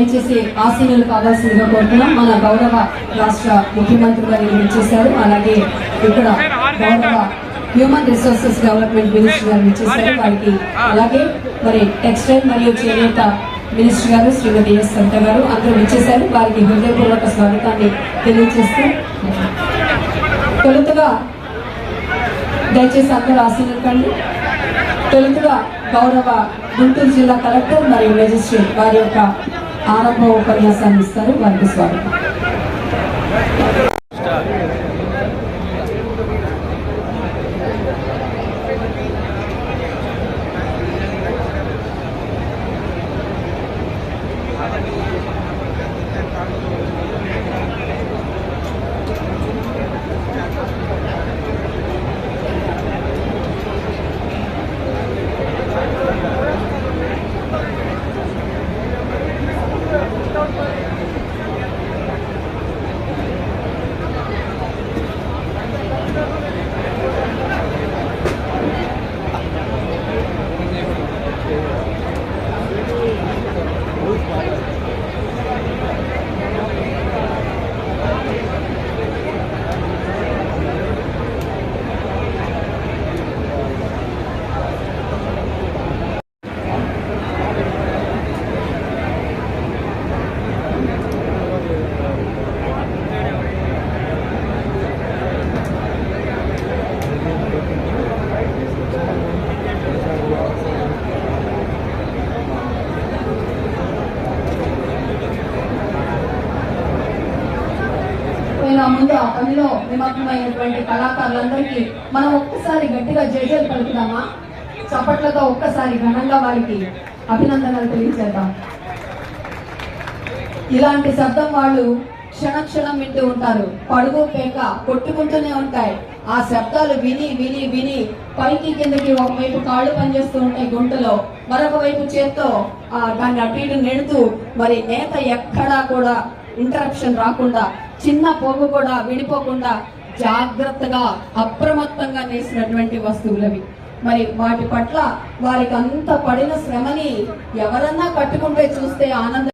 దయచేసి ఆశీనులు కావాల్సిందిగా కోరుతున్నాం. మన గౌరవ రాష్ట్ర ముఖ్యమంత్రి గారు ఇచ్చేశారు అలాగే ఇక్కడ గౌరవ హ్యూమన్ రిసోర్సెస్ డెవలప్మెంట్ మినిస్టర్ గారు ఇచ్చేశారు వారికి అలాగే మరి టెక్స్టైల్ మరియు చేనేత మినిస్టర్ గారు శ్రీమతి ఎస్ సంత గారు అందరూ ఇచ్చేశారు వారికి హృదయపూర్వక స్వాగతాన్ని తెలియజేస్తూ తొలుతగా దయచేసి అందరూ ఆశీనులు తొలుతగా గౌరవ గుంటూరు జిల్లా కలెక్టర్ మరియు మెజిస్ట్రేట్ వారి యొక్క ఆరంభ ఉపన్యాసాన్ని ఇస్తారు. వారికి స్వాగతం. పోయిన ముందు ఆ పనిలో నిమగ్నమైనటువంటి కళాకారులందరికీ మనం ఒక్కసారి గట్టిగా జయజలు పలుకుదామా? చప్పట్లతో ఒక్కసారి ఘనంగా వారికి అభినందనలు తెలియజేద్దాం. ఇలాంటి శబ్దం వాళ్ళు క్షణక్షణం వింటూ ఉంటారు. పడుగు పేక కొట్టుకుంటూనే ఉంటాయి. ఆ శబ్దాలు విని విని విని పైకి కిందకి ఒకవైపు కాళ్ళు పనిచేస్తూ ఉంటాయి గుంటలో మరొక వైపు చేత్తో ఆ దాన్ని అటు ఇటు నెడుతూ మరి నేత ఎక్కడా కూడా ఇంటరప్షన్ రాకుండా చిన్న పోగు కూడా విడిపోకుండా జాగ్రత్తగా అప్రమత్తంగా నేసినటువంటి వస్తువులవి. మరి వాటి పట్ల వారికి అంత పడిన శ్రమని ఎవరన్నా కట్టుకుంటే చూస్తే ఆనందం